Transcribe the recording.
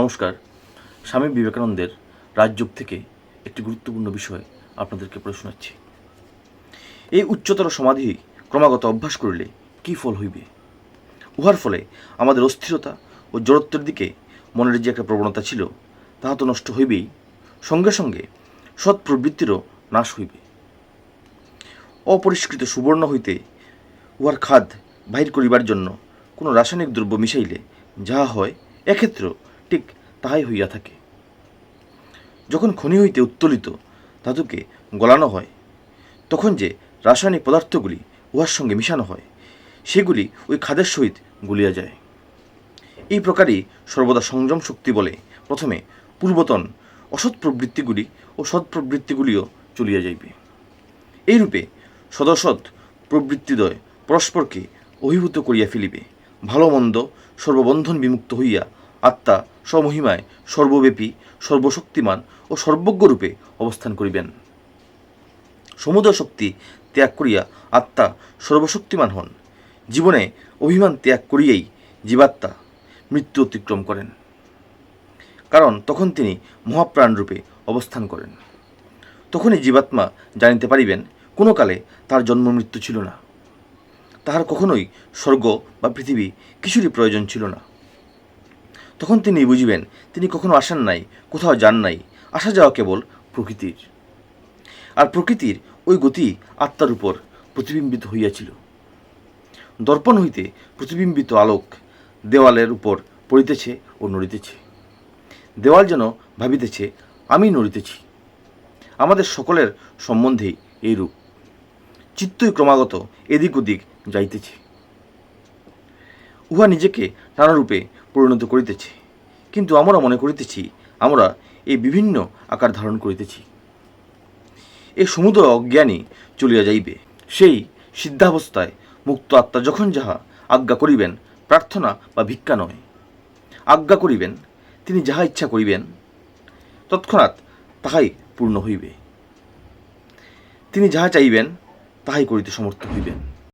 নমস্কার। স্বামী বিবেকানন্দের রাজযোগ থেকে একটি গুরুত্বপূর্ণ বিষয় আপনাদেরকে পড়ে শোনাচ্ছি। এই উচ্চতর সমাধি ক্রমাগত অভ্যাস করিলে কি ফল হইবে? উহার ফলে আমাদের অস্থিরতা ও জড়ত্বের দিকে মনের যে একটা প্রবণতা ছিল, তাহা তো নষ্ট হইবেই। সঙ্গে সঙ্গে সৎ প্রবৃত্তিরও নাশ হইবে। অপরিষ্কৃত সুবর্ণ হইতে উহার খাদ বাহির করিবার জন্য কোনো রাসায়নিক দ্রব্য মিশাইলে যাহা হয়, এক্ষেত্রেও ঠিক তাহাই হইয়া থাকে। যখন খনি হইতে উত্তোলিত ধাতুকে গলানো হয়, তখন যে রাসায়নিক পদার্থগুলি উহার সঙ্গে মিশানো হয়, সেগুলি ওই খাদের সহিত গুলিয়া যায়। এই প্রকারই সর্বদা সংযম শক্তি বলে প্রথমে পূর্বতন অসৎ প্রবৃত্তিগুলি ও সৎ প্রবৃত্তিগুলিও চলিয়া যাইবে। এইরূপে সদসৎ প্রবৃত্তিদ্বয় পরস্পরকে অভিভূত করিয়া ফেলিবে, ভালো মন্দ সর্ববন্ধন বিমুক্ত হইয়া আত্মা স্বমহিমায় সর্বব্যাপী, সর্বশক্তিমান ও সর্বজ্ঞরূপে অবস্থান করিবেন। সমুদয় শক্তি ত্যাগ করিয়া আত্মা সর্বশক্তিমান হন। জীবনে অভিমান ত্যাগ করিয়াই জীবাত্মা মৃত্যু অতিক্রম করেন। কারণ তখন তিনি মহাপ্রাণরূপে অবস্থান করেন। তখনই জীবাত্মা জানিতে পারিবেন, কোনো কালে তার জন্ম মৃত্যু ছিল না। তাহার কখনোই স্বর্গ বা পৃথিবী কিছুরই প্রয়োজন ছিল না। তখন তিনি বুঝিবেন, তিনি কখনো আসেন নাই, কোথাও যান নাই। আসা যাওয়া কেবল প্রকৃতির। আর প্রকৃতির ওই গতি আত্মার উপর প্রতিবিম্বিত হইয়াছিল। দর্পণ হইতে প্রতিবিম্বিত আলোক দেওয়ালের উপর পড়িতেছে ও নড়িতেছে। দেওয়াল যেন ভাবিতেছে, আমি নড়িতেছি। আমাদের সকলের সম্বন্ধেই এইরূপ। চিত্তই ক্রমাগত এদিক ওদিক যাইতেছে। উহা নিজেকে নানারূপে পরিণত করিতেছে। কিন্তু আমরা মনে করিতেছি, আমরা এই বিভিন্ন আকার ধারণ করিতেছি। এই সমুদয় অজ্ঞানী চলিয়া যাইবে। সেই সিদ্ধাবস্থায় মুক্ত আত্মা যখন যাহা আজ্ঞা করিবেন, প্রার্থনা বা ভিক্ষা নয়। আজ্ঞা করিবেন, তিনি যাহা ইচ্ছা করিবেন, তৎক্ষণাৎ তাহাই পূর্ণ হইবে। তিনি যাহা চাইবেন, তাহাই করিতে সমর্থ হইবেন।